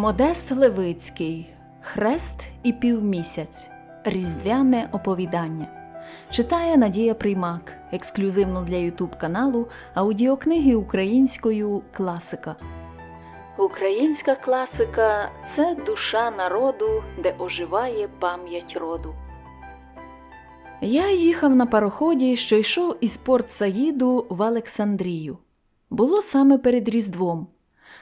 Модест Левицький Хрест і півмісяць. Різдвяне оповідання. Читає Надія Приймак. Ексклюзивно для Ютуб каналу аудіокниги українською Класика. Українська класика це душа народу, де оживає пам'ять роду. Я їхав на пароході, що йшов із порт Саїду в Олександрію. Було саме перед Різдвом.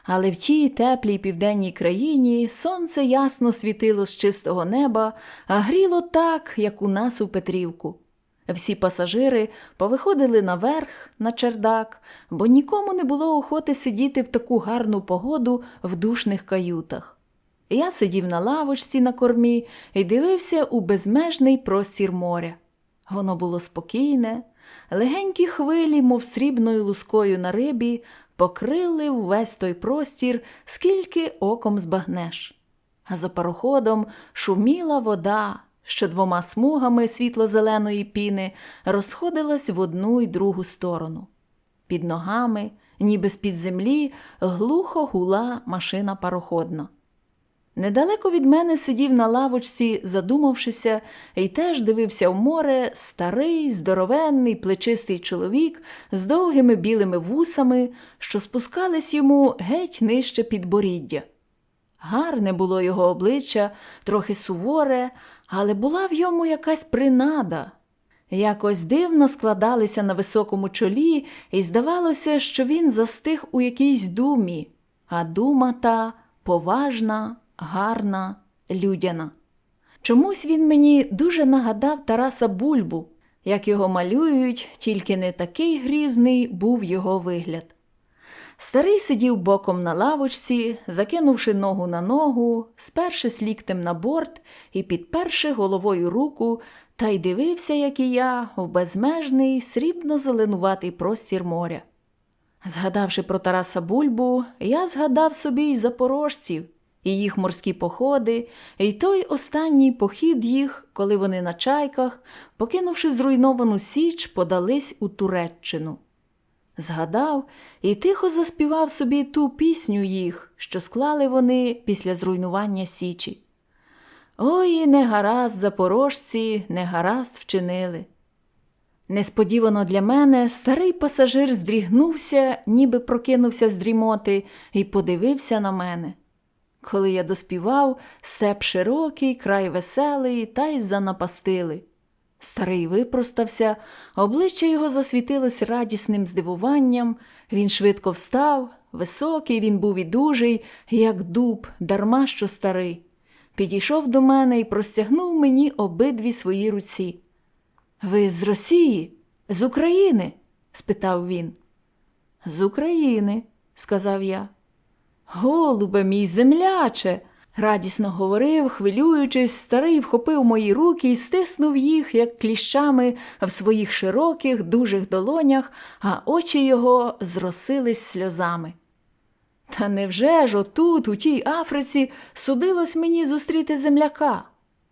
Але в тій теплій південній країні сонце ясно світило з чистого неба, а гріло так, як у нас у Петрівку. Всі пасажири повиходили наверх на чердак, бо нікому не було охоти сидіти в таку гарну погоду в душних каютах. Я сидів на лавочці на кормі і дивився у безмежний простір моря. Воно було спокійне, легенькі хвилі, мов срібною лускою на рибі, покрили весь той простір, скільки оком збагнеш. А за пароходом шуміла вода, що двома смугами світло-зеленої піни розходилась в одну й другу сторону. Під ногами, ніби з-під землі, глухо гула машина пароходна. Недалеко від мене сидів на лавочці, задумавшися, і теж дивився в море старий, здоровенний, плечистий чоловік з довгими білими вусами, що спускались йому геть нижче підборіддя. Гарне було його обличчя, трохи суворе, але була в йому якась принада. Якось дивно складалися на високому чолі, і здавалося, що він застиг у якійсь думі, а дума та поважна, гарна, людяна. Чомусь він мені дуже нагадав Тараса Бульбу, як його малюють, тільки не такий грізний був його вигляд. Старий сидів боком на лавочці, закинувши ногу на ногу, спершись ліктем на борт і підперши головою руку, та й дивився, як і я, в безмежний срібно-зеленуватий простір моря. Згадавши про Тараса Бульбу, я згадав собі й запорожців, і їх морські походи, і той останній похід їх, коли вони на чайках, покинувши зруйновану Січ, подались у Туреччину. Згадав і тихо заспівав собі ту пісню їх, що склали вони після зруйнування Січі. Ой, не гаразд запорожці, не гаразд вчинили. Несподівано для мене старий пасажир здрігнувся, ніби прокинувся з дрімоти, і подивився на мене. Коли я доспівав, степ широкий, край веселий, та й занапастили. Старий випростався, обличчя його засвітилось радісним здивуванням, він швидко встав, високий він був і дужий, як дуб, дарма що старий. Підійшов до мене і простягнув мені обидві свої руці. Ви з Росії? З України? спитав він. З України, сказав я. Голубе мій земляче, радісно говорив, хвилюючись, старий вхопив мої руки і стиснув їх, як кліщами, в своїх широких, дужих долонях, а очі його зросились сльозами. Та невже ж отут, у тій Африці, судилось мені зустріти земляка?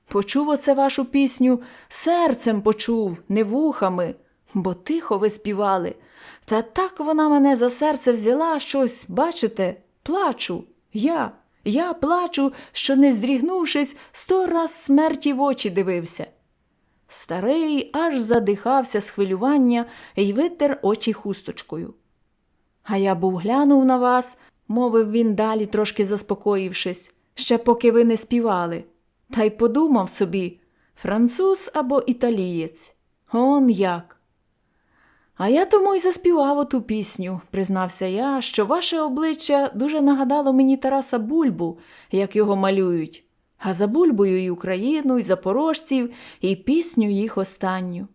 Почув оце вашу пісню, серцем почув, не вухами, бо тихо ви співали. Та так вона мене за серце взяла щось, бачите, плачу. Я, я плачу, що, не здрігнувшись, сто раз смерті в очі дивився. Старий аж задихався з хвилювання і витер очі хусточкою. А я був глянув на вас, мовив він далі, трошки заспокоївшись, ще поки ви не співали. Та й подумав собі француз або італієць. Он як. А я тому й заспівав оту пісню, признався я, що ваше обличчя дуже нагадало мені Тараса Бульбу, як його малюють, а за Бульбою й Україну, й запорожців, і пісню їх останню.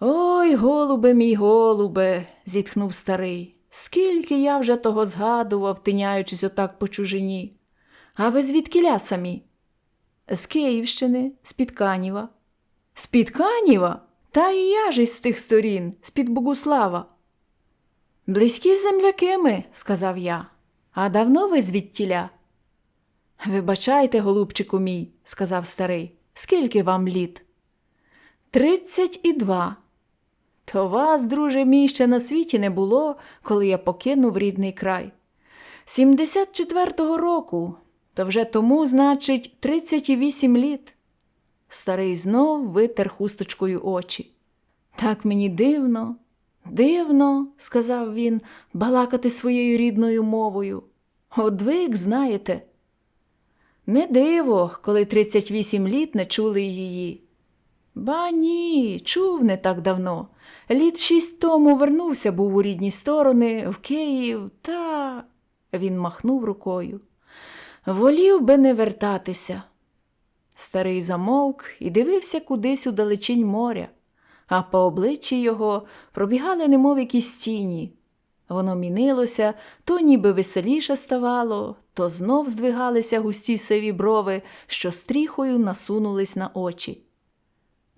Ой, голубе мій голубе, зітхнув старий. Скільки я вже того згадував, тиняючись отак по чужині. А ви звідкиля самі? З Київщини, з під Каніва. З під Каніва? Та і я ж із тих сторін, з під Богуслава. Близькі земляки ми, сказав я. А давно ви звідтіля? Вибачайте, голубчику мій, сказав старий, скільки вам літ? Тридцять і два. То вас, друже мій, ще на світі не було, коли я покинув рідний край. 74-го року, то вже тому, значить, 38 літ. Старий знов витер хусточкою очі. Так мені дивно, дивно, сказав він, балакати своєю рідною мовою. От ви, як знаєте. Не диво, коли 38 літ не чули її. Ба ні, чув не так давно. Літ шість тому вернувся був у рідні сторони, в Київ, та. Він махнув рукою. Волів би не вертатися. Старий замовк і дивився кудись у далечінь моря, а по обличчі його пробігали немов якісь тіні. Воно мінилося, то ніби веселіше ставало, то знов здвигалися густі сиві брови, що стріхою насунулись на очі.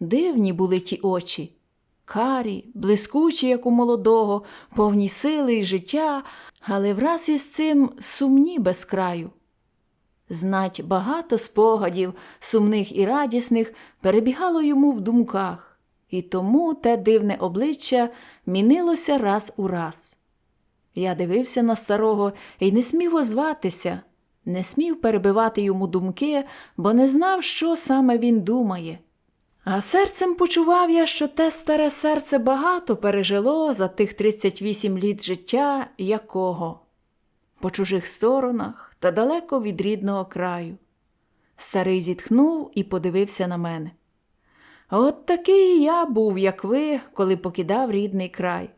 Дивні були ті очі, карі, блискучі, як у молодого, повні сили і життя, але враз із цим сумні без краю. Знать багато спогадів, сумних і радісних, перебігало йому в думках, і тому те дивне обличчя мінилося раз у раз. Я дивився на старого і не смів озватися, не смів перебивати йому думки, бо не знав, що саме він думає. А серцем почував я, що те старе серце багато пережило за тих 38 літ життя якого по чужих сторонах та далеко від рідного краю. Старий зітхнув і подивився на мене. От такий я був, як ви, коли покидав рідний край.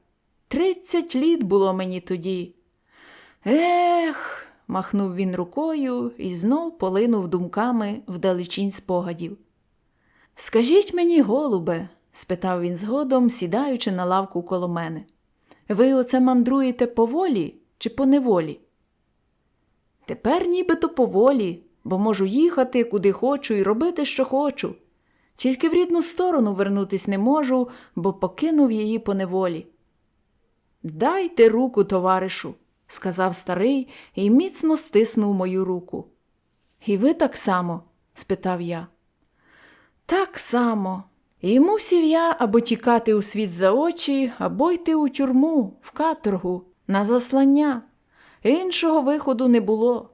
Тридцять літ було мені тоді. Ех, махнув він рукою і знов полинув думками вдалечінь спогадів. Скажіть мені, голубе, спитав він згодом, сідаючи на лавку коло мене. Ви оце мандруєте поволі чи по неволі? Тепер нібито поволі, бо можу їхати, куди хочу, і робити, що хочу. Тільки в рідну сторону вернутись не можу, бо покинув її по неволі. Дайте руку, товаришу, сказав старий і міцно стиснув мою руку. І ви так само? спитав я. Так само. І мусів я або тікати у світ за очі, або йти у тюрму, в каторгу, на заслання. Іншого виходу не було.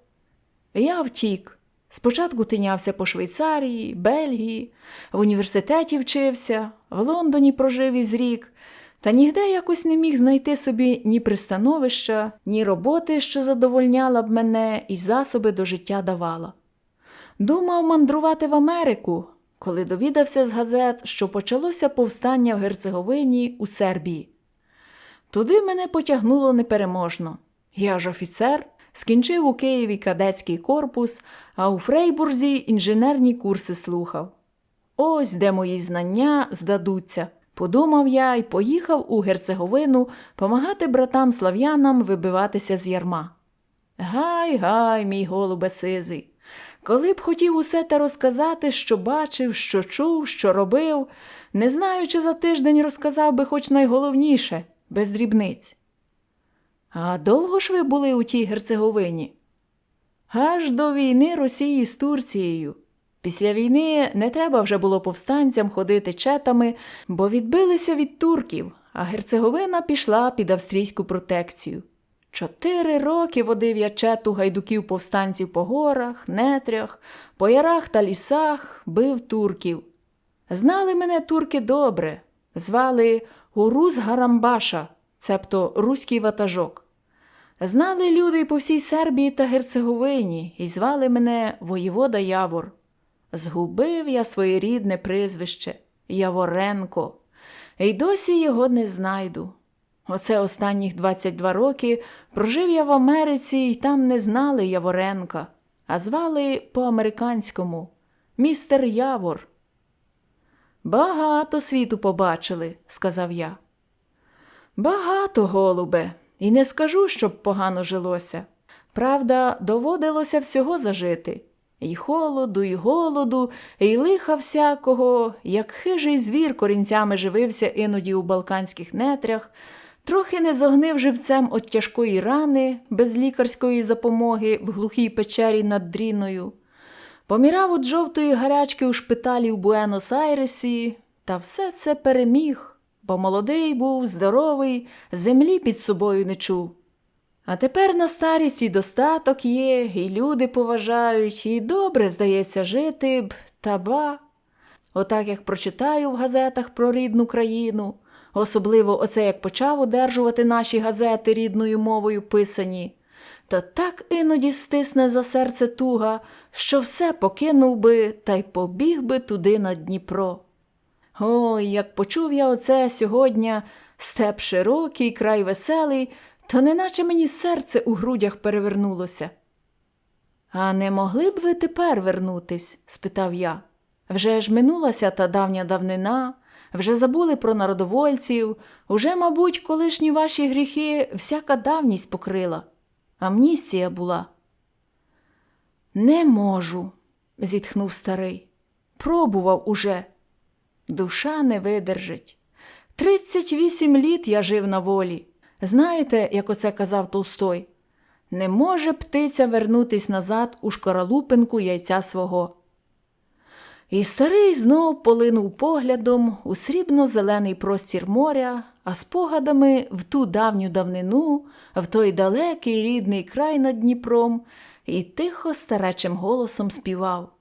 Я втік. Спочатку тинявся по Швейцарії, Бельгії, в університеті вчився, в Лондоні прожив із рік, та нігде якось не міг знайти собі ні пристановища, ні роботи, що задовольняла б мене і засоби до життя давала. Думав мандрувати в Америку, коли довідався з газет, що почалося повстання в Герцеговині у Сербії. Туди мене потягнуло непереможно. Я ж офіцер, скінчив у Києві кадетський корпус, а у Фрейбурзі інженерні курси слухав. Ось де мої знання здадуться. Подумав я і поїхав у Герцеговину помагати братам слав'янам вибиватися з ярма. Гай, гай, мій голубе сизий. Коли б хотів усе те розказати, що бачив, що чув, що робив, не знаю, чи за тиждень розказав би хоч найголовніше, без дрібниць. А довго ж ви були у тій Герцеговині? Аж до війни Росії з Турцією. Після війни не треба вже було повстанцям ходити четами, бо відбилися від турків, а Герцеговина пішла під австрійську протекцію. Чотири роки водив я чету гайдуків повстанців по горах, нетрях, по ярах та лісах, бив турків. Знали мене турки добре, звали Урус Гарамбаша, цебто руський ватажок. Знали люди по всій Сербії та Герцеговині і звали мене воєвода Явор. Згубив я своє рідне прізвище Яворенко, і досі його не знайду. Оце останніх 22 роки прожив я в Америці і там не знали Яворенка, а звали по-американському містер Явор. Багато світу побачили, сказав я. Багато, голубе, і не скажу, щоб погано жилося. Правда, доводилося всього зажити. І холоду, і голоду, і лиха всякого, як хижий звір корінцями живився іноді у балканських нетрях, трохи не зогнив живцем від тяжкої рани, без лікарської запомоги в глухій печері над дріною. Помірав від жовтої гарячки у шпиталі в Буенос-Айресі, та все це переміг, бо молодий був, здоровий, землі під собою не чув. А тепер на старість і достаток є, і люди поважають, і добре, здається, жити б, та ба. Отак як прочитаю в газетах про рідну країну, особливо оце як почав одержувати наші газети рідною мовою писані, то так іноді стисне за серце туга, що все покинув би та й побіг би туди на Дніпро. Ой, як почув я оце сьогодні, степ широкий, край веселий, то неначе мені серце у грудях перевернулося. А не могли б ви тепер вернутись? спитав я. Вже ж минулася та давня давнина, вже забули про народовольців, уже, мабуть, колишні ваші гріхи всяка давність покрила. Амністія була. Не можу, зітхнув старий. Пробував уже. Душа не видержить. Тридцять вісім літ я жив на волі. Знаєте, як оце казав Толстой? Не може птиця вернутись назад у шкаралупинку яйця свого. І старий знов полинув поглядом у срібно-зелений простір моря, а спогадами в ту давню давнину, в той далекий рідний край над Дніпром, і тихо старечим голосом співав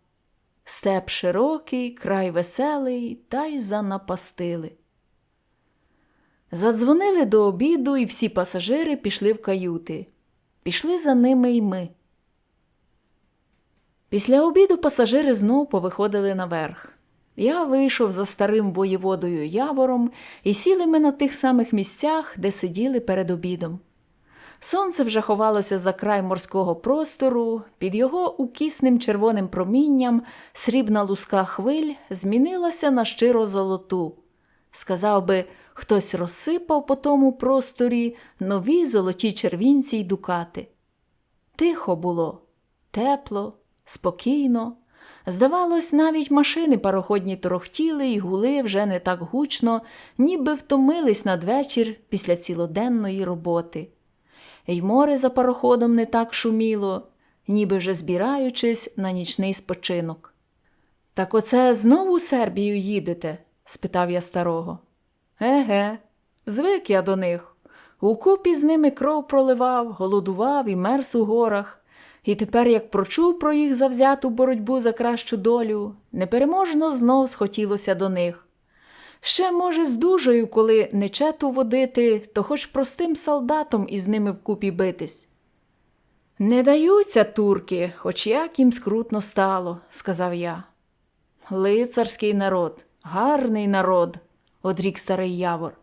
Степ широкий, край веселий, та й занапастили. Задзвонили до обіду, і всі пасажири пішли в каюти. Пішли за ними й ми. Після обіду пасажири знов повиходили наверх. Я вийшов за старим воєводою Явором і сіли ми на тих самих місцях, де сиділи перед обідом. Сонце вже ховалося за край морського простору, під його укісним червоним промінням срібна луска хвиль змінилася на щиро золоту. Сказав би, хтось розсипав по тому просторі нові золоті червінці й дукати. Тихо було, тепло, спокійно. Здавалось, навіть машини пароходні торохтіли й гули вже не так гучно, ніби втомились надвечір після цілоденної роботи. Й море за пароходом не так шуміло, ніби вже збираючись на нічний спочинок. Так оце знову Сербію їдете? спитав я старого. Еге, звик я до них. Укупі з ними кров проливав, голодував і мерз у горах. І тепер, як прочув про їх завзяту боротьбу за кращу долю, непереможно знов схотілося до них. Ще, може, з дужою, коли не чету водити, то хоч простим солдатом із ними вкупі битись. Не даються турки, хоч як їм скрутно стало, сказав я. Лицарський народ, гарний народ, одрік старий Явор.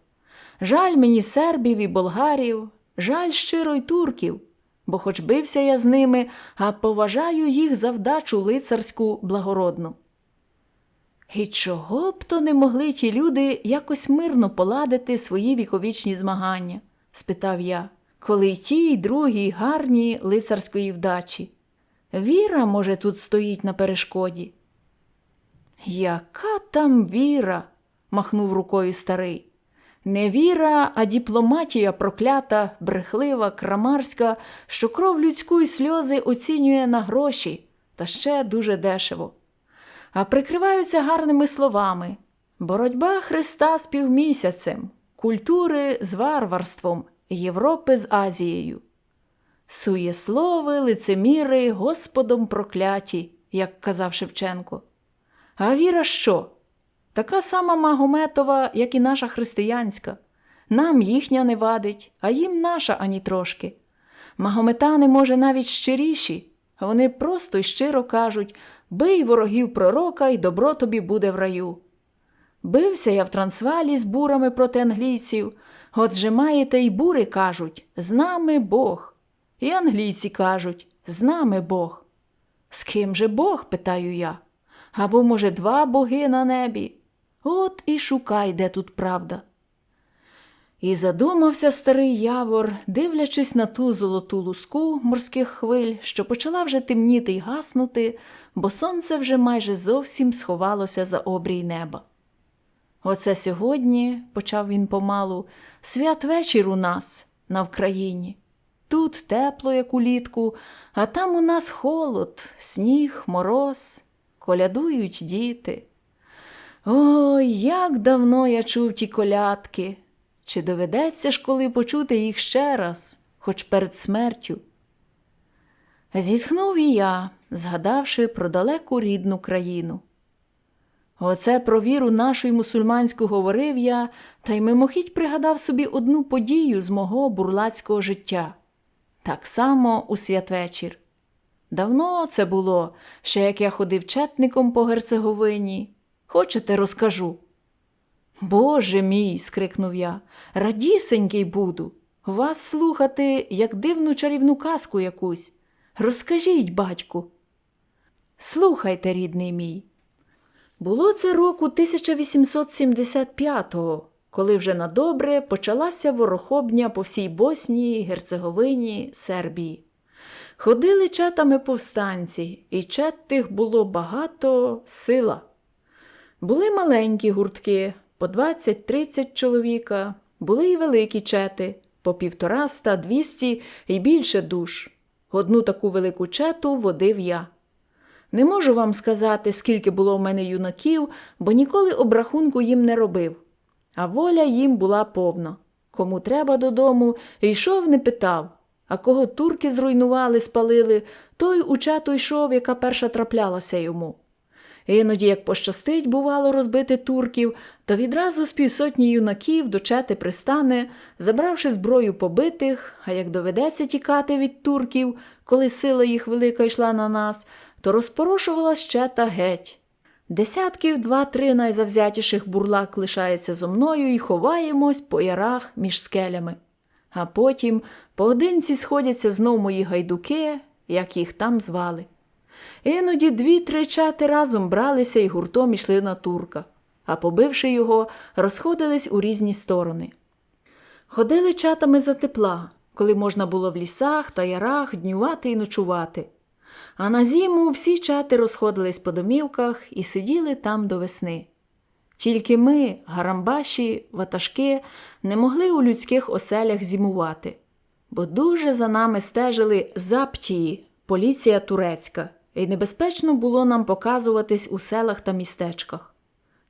Жаль мені сербів і болгарів, жаль щиро й турків, бо хоч бився я з ними, а поважаю їх за вдачу лицарську благородну. І чого б то не могли ті люди якось мирно поладити свої віковічні змагання? спитав я, коли й ті, й другі гарні лицарської вдачі. Віра, може, тут стоїть на перешкоді. Яка там віра? махнув рукою старий. Не віра, а дипломатія проклята, брехлива, крамарська, що кров людську й сльози оцінює на гроші, та ще дуже дешево. А прикриваються гарними словами боротьба Христа з півмісяцем, культури з варварством, Європи з Азією. Суєслови, лицеміри, Господом прокляті, як казав Шевченко. А віра що? Така сама Магометова, як і наша християнська. Нам їхня не вадить, а їм наша ані трошки. Магометани, може, навіть щиріші, вони просто й щиро кажуть бий ворогів пророка, і добро тобі буде в раю. Бився я в трансвалі з бурами проти англійців, отже маєте й бури кажуть з нами Бог. І англійці кажуть з нами Бог. З ким же Бог? питаю я. Або, може, два боги на небі. От і шукай, де тут правда. І задумався старий Явор, дивлячись на ту золоту луску морських хвиль, що почала вже темніти й гаснути, бо сонце вже майже зовсім сховалося за обрій неба. Оце сьогодні, почав він помалу, святвечір у нас на Вкраїні. Тут тепло, як улітку, а там у нас холод, сніг, мороз, колядують діти. Ой, як давно я чув ті колядки. Чи доведеться ж коли почути їх ще раз? хоч перед смертю. Зітхнув і я, згадавши про далеку рідну країну. Оце про віру нашу й мусульманську говорив я, та й мимохідь пригадав собі одну подію з мого бурлацького життя. Так само у святвечір. Давно це було, ще як я ходив четником по Герцеговині. Хочете, розкажу? Боже мій, скрикнув я, радісенький буду. Вас слухати, як дивну чарівну казку якусь. Розкажіть, батьку. Слухайте, рідний мій. Було це року 1875-го, коли вже на добре почалася ворохобня по всій Боснії, Герцеговині, Сербії. Ходили чатами повстанці, і чет тих було багато сила. Були маленькі гуртки по 20-30 чоловіка, були й великі чети по півтораста, двісті і більше душ. Одну таку велику чету водив я. Не можу вам сказати, скільки було в мене юнаків, бо ніколи обрахунку їм не робив. А воля їм була повна. Кому треба додому, йшов, не питав. А кого турки зруйнували, спалили, той у чату йшов, яка перша траплялася йому. Іноді, як пощастить, бувало, розбити турків, то відразу з півсотні юнаків до чети пристане, забравши зброю побитих, а як доведеться тікати від турків, коли сила їх велика йшла на нас, то розпорошувалась чета геть. Десятків два-три найзавзятіших бурлак лишається зо мною і ховаємось по ярах між скелями. А потім поодинці сходяться знов мої гайдуки, як їх там звали. Іноді дві-три чати разом бралися і гуртом ішли на турка, а побивши його, розходились у різні сторони. Ходили чатами за тепла, коли можна було в лісах та ярах днювати і ночувати. А на зиму всі чати розходились по домівках і сиділи там до весни. Тільки ми, гарамбаші, ватажки, не могли у людських оселях зимувати, бо дуже за нами стежили заптії, поліція турецька, і небезпечно було нам показуватись у селах та містечках.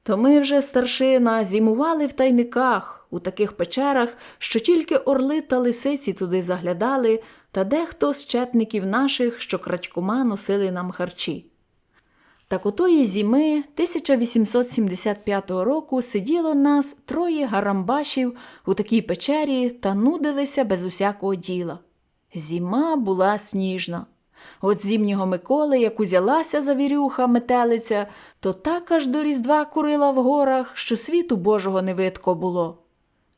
То ми вже, старшина, зимували в тайниках, у таких печерах, що тільки орли та лисиці туди заглядали, та дехто з четників наших, що крадькома носили нам харчі. Так отої зіми 1875 року сиділо нас троє гарамбашів у такій печері та нудилися без усякого діла. Зіма була сніжна. От зімнього Миколи, як узялася завірюха метелиця, то так аж до Різдва курила в горах, що світу Божого не видко було.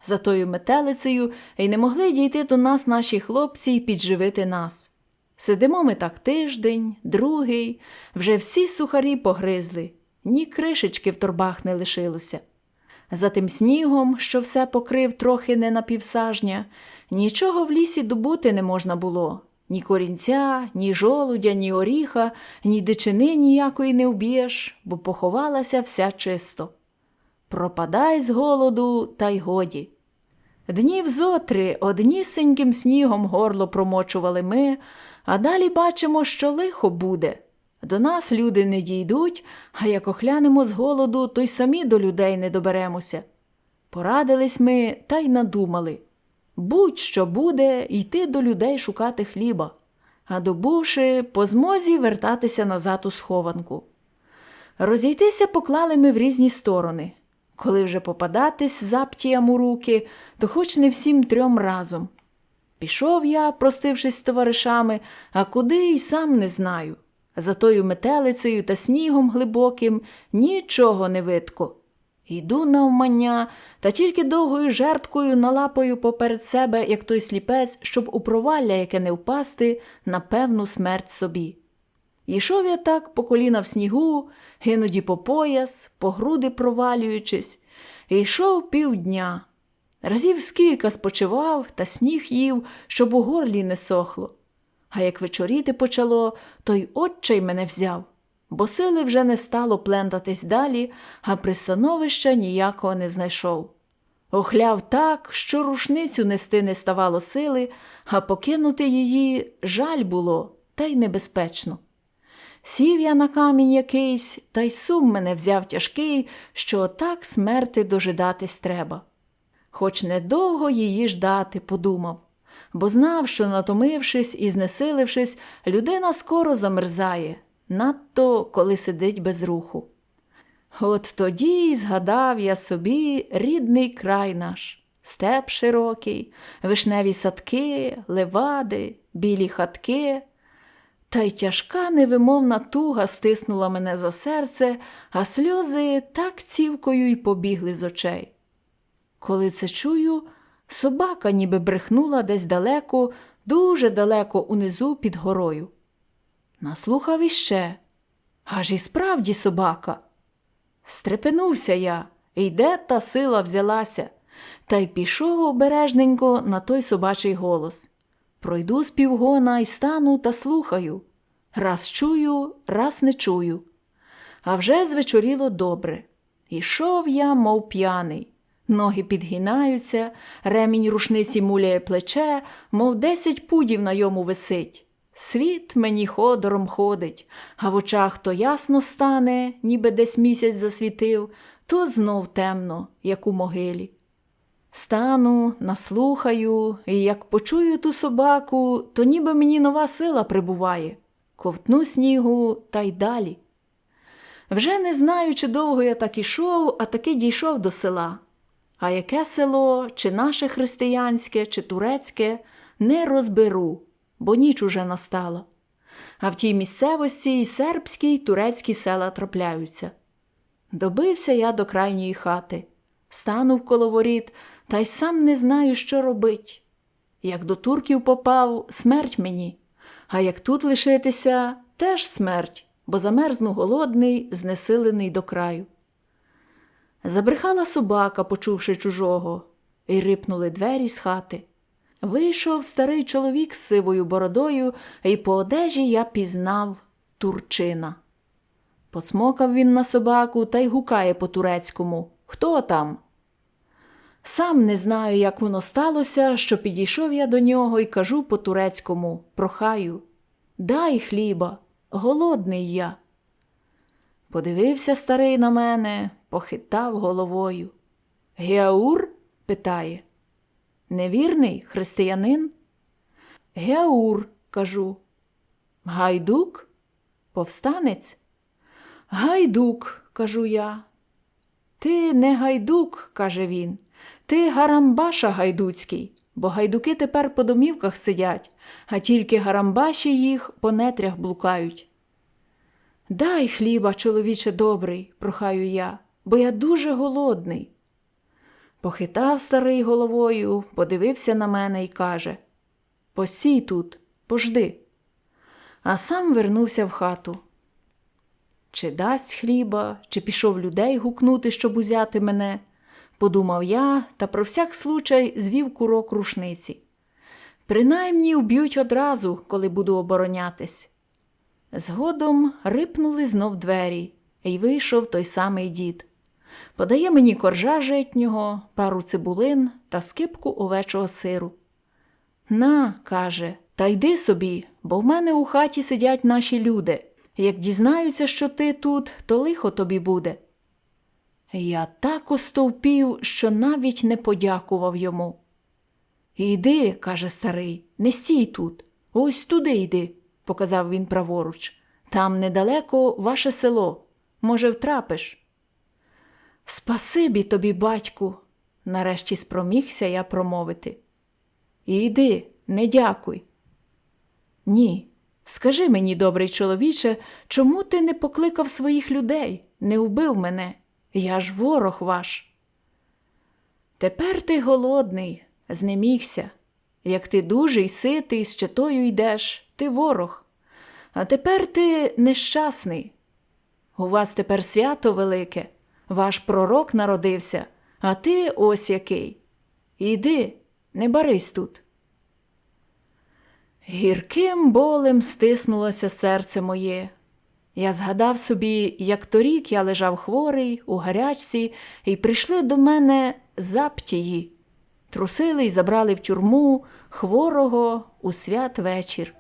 За тою метелицею й не могли дійти до нас наші хлопці й підживити нас. Сидимо ми так тиждень, другий, вже всі сухарі погризли, ні кришечки в торбах не лишилося. За тим снігом, що все покрив трохи не на півсажня, нічого в лісі добути не можна було. Ні корінця, ні жолудя, ні оріха, ні дичини ніякої не вб'єш, бо поховалася вся чисто. Пропадай з голоду, та й годі. Днів зотри однісеньким снігом горло промочували ми, а далі бачимо, що лихо буде. До нас люди не дійдуть, а як охлянемо з голоду, то й самі до людей не доберемося. Порадились ми та й надумали будь-що буде, йти до людей шукати хліба, а добувши, по змозі вертатися назад у схованку. Розійтися поклали ми в різні сторони. Коли вже попадатись заптіям у руки, то хоч не всім трьом разом. Пішов я, простившись з товаришами, а куди й сам не знаю. За тою метелицею та снігом глибоким нічого не видко. Йду навмання, та тільки довгою жерткою налапаю поперед себе, як той сліпець, щоб у провалля, яке не впасти, на певну смерть собі. Йшов я так по коліна в снігу, іноді по пояс, по груди провалюючись, і йшов півдня. Разів скілька спочивав та сніг їв, щоб у горлі не сохло. А як вечоріти почало, то й отчай мене взяв, бо сили вже не стало плентатись далі, а пристановища ніякого не знайшов. Охляв так, що рушницю нести не ставало сили, а покинути її жаль було, та й небезпечно. Сів я на камінь якийсь, та й сум мене взяв тяжкий, що отак смерти дожидатись треба. Хоч недовго її ждати, подумав. бо знав, що, натомившись і знесилившись, людина скоро замерзає, надто коли сидить без руху. От тоді й згадав я собі рідний край наш, степ широкий, вишневі садки, левади, білі хатки. Та й тяжка невимовна туга стиснула мене за серце, а сльози так цівкою й побігли з очей. Коли це чую, собака ніби брехнула десь далеко, дуже далеко унизу під горою. Наслухав іще, аж і справді собака. Стрепенувся я, і де та сила взялася, та й пішов обережненько на той собачий голос. Пройду з півгона й стану та слухаю. Раз чую, раз не чую. А вже звечоріло добре. Ішов я, мов п'яний. Ноги підгинаються, ремінь рушниці муляє плече, мов десять пудів на йому висить. Світ мені ходором ходить, а в очах то ясно стане, ніби десь місяць засвітив, то знов темно, як у могилі. Стану, наслухаю, і як почую ту собаку, то ніби мені нова сила прибуває. Ковтну снігу та й далі. Вже не знаю, чи довго я так ішов, а таки дійшов до села. А яке село, чи наше християнське, чи турецьке, не розберу, бо ніч уже настала. А в тій місцевості і сербські, і турецькі села трапляються. Добився я до крайньої хати, станув коло воріт, та й сам не знаю, що робить. Як до турків попав, смерть мені, а як тут лишитися, теж смерть, бо замерзну голодний, знесилений до краю. Забрехала собака, почувши чужого, і рипнули двері з хати. Вийшов старий чоловік з сивою бородою, і по одежі я пізнав турчина. Поцмокав він на собаку та й гукає по турецькому Хто там? Сам не знаю, як воно сталося, що підійшов я до нього і кажу по турецькому прохаю Дай хліба, голодний я. Подивився старий на мене, похитав головою. Геаур? питає. Невірний християнин? Геаур, кажу. Гайдук? Повстанець? Гайдук, кажу я. Ти не гайдук, каже він. Ти Гарамбаша гайдуцький, бо гайдуки тепер по домівках сидять, а тільки гарамбаші їх по нетрях блукають. Дай хліба, чоловіче добрий, прохаю я, бо я дуже голодний. Похитав старий головою, подивився на мене і каже Посій тут, пожди. А сам вернувся в хату. Чи дасть хліба, чи пішов людей гукнути, щоб узяти мене, подумав я та про всяк случай звів курок рушниці. Принаймні вб'ють одразу, коли буду оборонятись. Згодом рипнули знов двері, і вийшов той самий дід. Подає мені коржа житнього, пару цибулин та скипку овечого сиру. На, каже, та йди собі, бо в мене у хаті сидять наші люди. Як дізнаються, що ти тут, то лихо тобі буде. Я так остовпів, що навіть не подякував йому. Іди, каже старий, не стій тут. Ось туди йди, показав він праворуч. Там недалеко ваше село. Може, втрапиш. Спасибі тобі, батьку, нарешті спромігся я промовити. Іди, не дякуй. Ні, скажи мені, добрий чоловіче, чому ти не покликав своїх людей, не вбив мене? Я ж ворог ваш. Тепер ти голодний, знемігся. Як ти дужий, ситий, з читою йдеш, ти ворог. А тепер ти нещасний. У вас тепер свято велике, ваш пророк народився, а ти ось який. Іди, не барись тут. Гірким болем стиснулося серце моє. Я згадав собі, як торік я лежав хворий у гарячці, і прийшли до мене заптії, трусили й забрали в тюрму хворого у святвечір.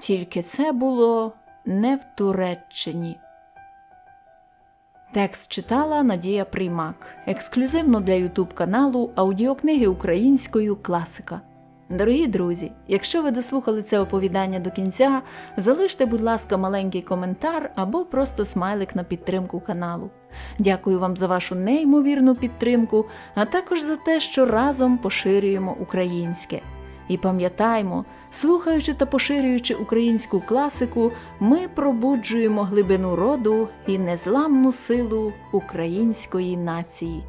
Тільки це було не в Туреччині. Текст читала Надія Приймак. Ексклюзивно для Ютуб каналу аудіокниги українською класика. Дорогі друзі, якщо ви дослухали це оповідання до кінця, залиште, будь ласка, маленький коментар або просто смайлик на підтримку каналу. Дякую вам за вашу неймовірну підтримку, а також за те, що разом поширюємо українське. І пам'ятаймо, слухаючи та поширюючи українську класику, ми пробуджуємо глибину роду і незламну силу української нації.